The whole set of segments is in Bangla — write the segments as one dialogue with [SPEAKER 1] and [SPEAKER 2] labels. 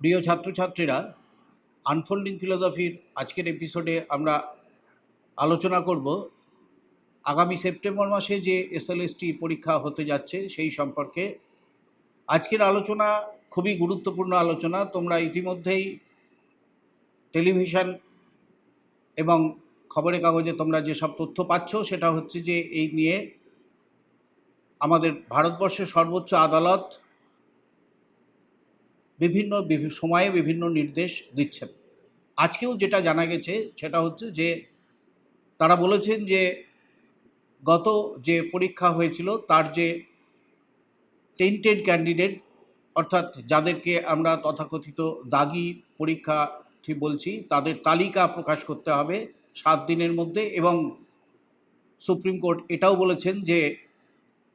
[SPEAKER 1] প্রিয় ছাত্রছাত্রীরা আনফোল্ডিং ফিলোসফির আজকের এপিসোডে আমরা আলোচনা করব আগামী সেপ্টেম্বর মাসে যে এসএলএসটি পরীক্ষা হতে যাচ্ছে সেই সম্পর্কে। আজকের আলোচনা খুবই গুরুত্বপূর্ণ আলোচনা। তোমরা ইতিমধ্যেই টেলিভিশন এবং খবরের কাগজে তোমরা যেসব তথ্য পাচ্ছ, সেটা হচ্ছে যে এই নিয়ে আমাদের ভারতবর্ষের সর্বোচ্চ আদালত বিভিন্ন সময়ে বিভিন্ন নির্দেশ দিচ্ছেন। আজকেও যেটা জানা গেছে সেটা হচ্ছে যে তারা বলেছেন যে গত যে পরীক্ষা হয়েছিল তার যে টেন্টেড ক্যান্ডিডেট অর্থাৎ যাদেরকে আমরা তথাকথিত দাগি পরীক্ষার্থী বলছি, তাদের তালিকা প্রকাশ করতে হবে সাত দিনের মধ্যে এবং সুপ্রিম কোর্ট এটাও বলেছেন যে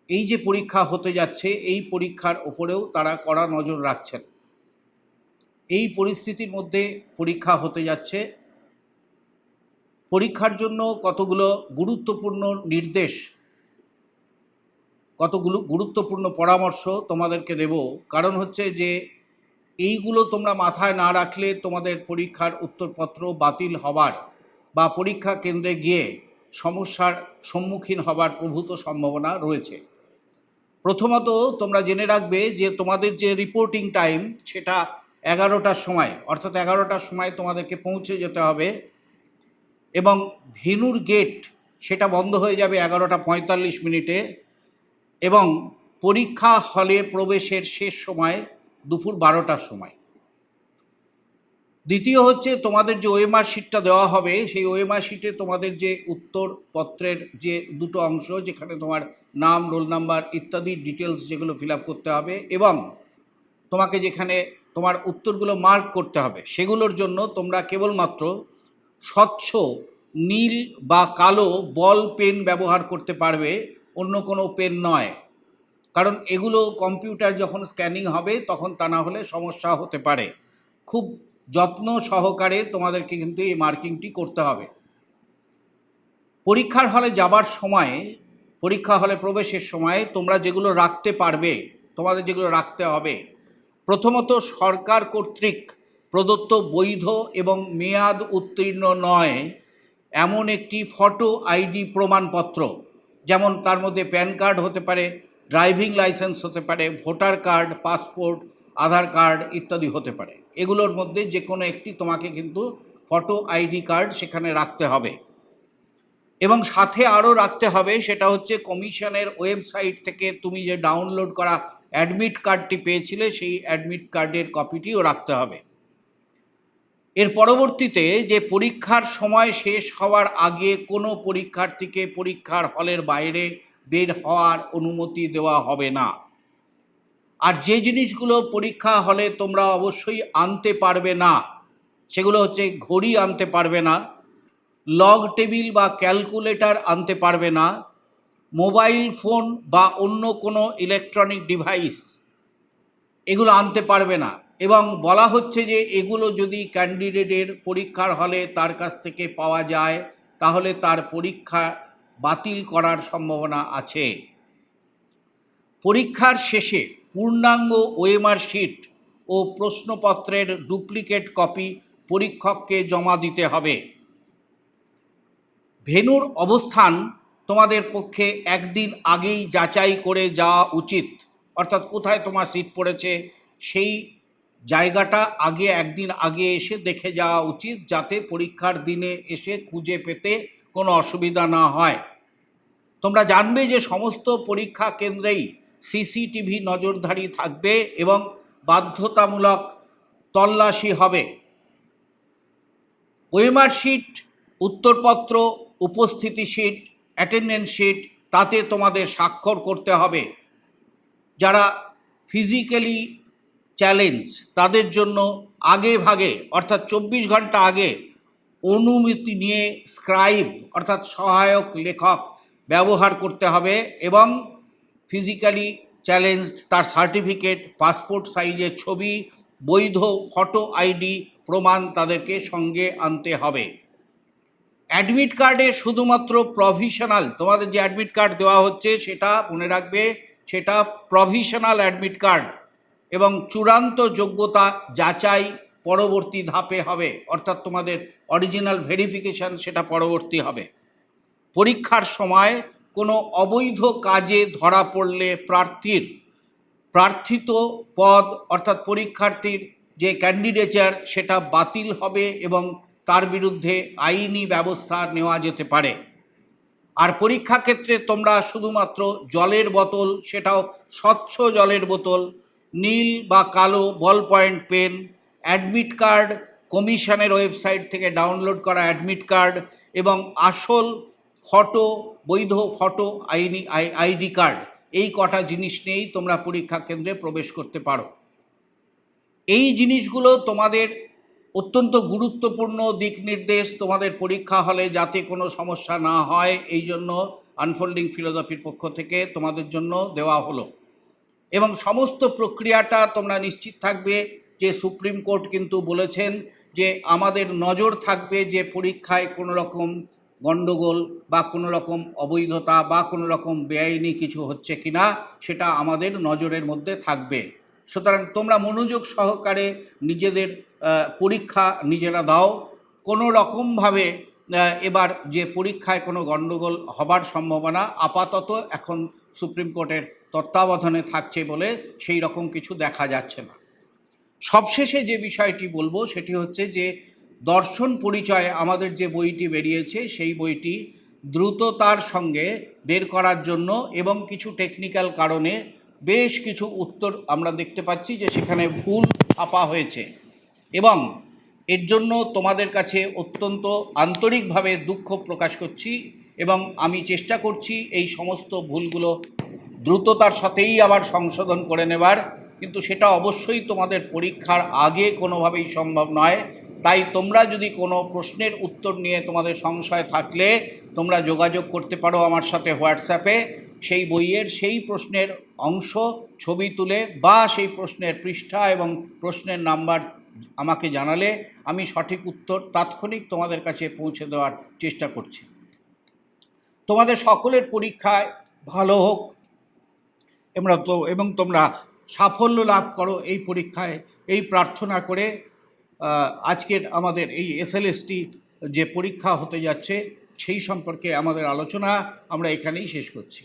[SPEAKER 1] এই যে পরীক্ষা হতে যাচ্ছে, এই পরীক্ষার ওপরেও তারা কড়া নজর রাখছেন। এই পরিস্থিতির মধ্যে পরীক্ষা হতে যাচ্ছে। পরীক্ষার জন্য কতগুলো গুরুত্বপূর্ণ নির্দেশ, কতগুলো গুরুত্বপূর্ণ পরামর্শ তোমাদেরকে দেব। কারণ হচ্ছে যে, এইগুলো তোমরা মাথায় না রাখলে তোমাদের পরীক্ষার উত্তরপত্র বাতিল হবার বা পরীক্ষা কেন্দ্রে গিয়ে সমস্যার সম্মুখীন হবার প্রভূত সম্ভাবনা রয়েছে। প্রথমত তোমরা জেনে রাখবে যে তোমাদের যে রিপোর্টিং টাইম সেটা এগারোটার সময়, অর্থাৎ এগারোটার সময় তোমাদেরকে পৌঁছে যেতে হবে। এবং ভেনুর গেট সেটা বন্ধ হয়ে যাবে এগারোটা পঁয়তাল্লিশ মিনিটে। এবং পরীক্ষা হলে প্রবেশের শেষ সময় দুপুর বারোটার সময়। দ্বিতীয় হচ্ছে তোমাদের যে ওএমআর শিটটা দেওয়া হবে, সেই ওএমআর শিটে তোমাদের যে উত্তরপত্রের যে দুটো অংশ, যেখানে তোমার নাম, রোল নাম্বার ইত্যাদি ডিটেলস যেগুলো ফিল করতে হবে এবং তোমাকে যেখানে তোমার উত্তরগুলো মার্ক করতে হবে সেগুলোর জন্য তোমরা কেবলমাত্র স্বচ্ছ নীল বা কালো বল পেন ব্যবহার করতে পারবে, অন্য কোনো পেন নয়। কারণ এগুলো কম্পিউটার যখন স্ক্যানিং হবে, তখন তা না হলে সমস্যা হতে পারে। খুব যত্ন সহকারে তোমাদেরকে কিন্তু এই মার্কিংটি করতে হবে। পরীক্ষার হলে যাবার সময় পরীক্ষা হলে প্রবেশের সময় তোমরা যেগুলো রাখতে পারবে, তোমাদের যেগুলো রাখতে হবে। প্রথমত সরকার কর্তৃক প্রদত্ত বৈধ এবং মেয়াদ উত্তীর্ণ নয় এমন একটি ফটো আইডি প্রমাণপত্র। যেমন তার মধ্যে প্যান কার্ড হতে পারে, ড্রাইভিং লাইসেন্স হতে পারে, voter card, passport, Aadhaar card ইত্যাদি হতে পারে। এগুলোর মধ্যে যে কোনো একটি তোমাকে কিন্তু ফটো আইডি কার্ড সেখানে রাখতে হবে। এবং সাথে আরও রাখতে হবে, সেটা হচ্ছে কমিশনের ওয়েবসাইট থেকে তুমি যে ডাউনলোড করা অ্যাডমিট কার্ডটি পেয়েছিলে, সেই অ্যাডমিট কার্ডের কপিটিও রাখতে হবে। এর পরবর্তীতে যে পরীক্ষার সময় শেষ হওয়ার আগে কোনো পরীক্ষার্থীকে পরীক্ষার হলের বাইরে বের হওয়ার অনুমতি দেওয়া হবে না। আর যে জিনিসগুলো পরীক্ষা হলে তোমরা অবশ্যই আনতে পারবে না, সেগুলো হচ্ছে ঘড়ি আনতে পারবে না লগ টেবিল বা ক্যালকুলেটর আনতে পারবে না মোবাইল ফোন বা অন্য কোনো ইলেকট্রনিক ডিভাইস এগুলো আনতে পারবে না। এবং বলা হচ্ছে যে এগুলো যদি ক্যান্ডিডেটের পরীক্ষার হলে তার কাছ থেকে পাওয়া যায়, তাহলে তার পরীক্ষা বাতিল করার সম্ভাবনা আছে। পরীক্ষার শেষে পূর্ণাঙ্গ ওয়েমার শিট ও প্রশ্নপত্রের ডুপ্লিকেট কপি পরীক্ষককে জমা দিতে হবে। ভেনুর অবস্থান তোমাদের পক্ষে একদিন আগেই যাচাই করে যাওয়া উচিত। অর্থাৎ কোথায় তোমার সিট পড়েছে, সেই জায়গাটা আগে একদিন আগে এসে দেখে যাওয়া উচিত যাতে পরীক্ষার দিনে এসে খুঁজে পেতে কোনো অসুবিধা না হয়। তোমরা জানবে যে সমস্ত পরীক্ষা কেন্দ্রেই সিসিটিভি নজরদারি থাকবে এবং বাধ্যতামূলক তল্লাশি হবে। ওয়েমার শিট, উত্তরপত্র উপস্থিতি শিট অ্যাটেন্ডেন্স শিট তাতে তোমাদের স্বাক্ষর করতে হবে। যারা ফিজিক্যালি চ্যালেঞ্জ তাদের জন্য আগে ভাগে, অর্থাৎ চব্বিশ ঘণ্টা আগে অনুমতি নিয়ে স্ক্রাইব অর্থাৎ সহায়ক, লেখক ব্যবহার করতে হবে এবং ফিজিক্যালি চ্যালেঞ্জ তার সার্টিফিকেট পাসপোর্ট সাইজের ছবি, বৈধ ফটো আইডি প্রমাণ তাদেরকে সঙ্গে আনতে হবে। অ্যাডমিট কার্ডে শুধুমাত্র প্রভিশনাল তোমাদের যে অ্যাডমিট কার্ড দেওয়া হচ্ছে সেটা মনে রাখবে, সেটা প্রভিশনাল অ্যাডমিট কার্ড এবং চূড়ান্ত যোগ্যতা যাচাই পরবর্তী ধাপে হবে, অর্থাৎ তোমাদের অরিজিনাল ভেরিফিকেশন সেটা পরবর্তী হবে। পরীক্ষার সময় কোনো অবৈধ কাজে ধরা পড়লে প্রার্থীর প্রার্থিত পদ, অর্থাৎ পরীক্ষার্থীর যে ক্যান্ডিডেচার সেটা বাতিল হবে এবং তার বিরুদ্ধে আইনি ব্যবস্থা নেওয়া যেতে পারে। আর পরীক্ষা ক্ষেত্রে তোমরা শুধুমাত্র জলের বোতল, সেটাও স্বচ্ছ জলের বোতল, নীল বা কালো ball point pen, admit card, কমিশনের ওয়েবসাইট থেকে ডাউনলোড করা অ্যাডমিট কার্ড এবং আসল ফটো, বৈধ ফটো, আইনি আইডি কার্ড, এই কটা জিনিস নিয়েই তোমরা পরীক্ষা কেন্দ্রে প্রবেশ করতে পারো। এই জিনিসগুলো তোমাদের অত্যন্ত গুরুত্বপূর্ণ দিক নির্দেশ তোমাদের পরীক্ষা হলে যাতে কোনো সমস্যা না হয়, এই জন্য আনফোল্ডিং ফিলোসফির পক্ষ থেকে তোমাদের জন্য দেওয়া হলো। এবং সমস্ত প্রক্রিয়াটা তোমরা নিশ্চিত থাকবে যে সুপ্রিম কোর্ট কিন্তু বলেছেন যে আমাদের নজর থাকবে যে পরীক্ষায় কোনো রকম গণ্ডগোল বা কোনো রকম অবৈধতা বা কোনো রকম বেআইনি কিছু হচ্ছে কিনা, সেটা আমাদের নজরের মধ্যে থাকবে। সুতরাং তোমরা মনোযোগ সহকারে নিজেদের পরীক্ষা নিজেরা দাও। কোনো রকমভাবে এবার যে পরীক্ষায় কোনো গণ্ডগোল হবার সম্ভাবনা আপাতত এখন সুপ্রিম কোর্টের তত্ত্বাবধানে থাকছে বলে সেই রকম কিছু দেখা যাচ্ছে না। সবশেষে যে বিষয়টি বলব সেটি হচ্ছে যে, দর্শন পরিচয়ে আমাদের যে বইটি বেরিয়েছে সেই বইটি দ্রুততার সঙ্গে বের করার জন্য এবং কিছু টেকনিক্যাল কারণে বেশ কিছু উত্তর আমরা দেখতে পাচ্ছি যে সেখানে ভুল ছাপা হয়েছে। এবং এর জন্য তোমাদের কাছে অত্যন্ত আন্তরিকভাবে দুঃখ প্রকাশ করছি এবং আমি চেষ্টা করছি এই সমস্ত ভুলগুলো দ্রুততার সাথেই আবার সংশোধন করে নেবার। কিন্তু সেটা অবশ্যই তোমাদের পরীক্ষার আগে কোনোভাবেই সম্ভব নয়। তাই তোমরা যদি কোনো প্রশ্নের উত্তর নিয়ে তোমাদের সংশয় থাকলে তোমরা যোগাযোগ করতে পারো আমার সাথে হোয়াটসঅ্যাপে। সেই বইয়ের সেই প্রশ্নের অংশ, ছবি তুলে বা সেই প্রশ্নের পৃষ্ঠা এবং প্রশ্নের নাম্বার আমাকে জানালে আমি সঠিক উত্তর তাৎক্ষণিক তোমাদের কাছে পৌঁছে দেওয়ার চেষ্টা করছি। তোমাদের সকলের পরীক্ষায় ভালো হোক। আমরা তো, এবং তোমরা সাফল্য লাভ করো এই পরীক্ষায়। এই প্রার্থনা করে আজকের আমাদের এই এসএলএসটি যে পরীক্ষা হতে যাচ্ছে, সেই সম্পর্কে আমাদের আলোচনা আমরা এখানেই শেষ করছি।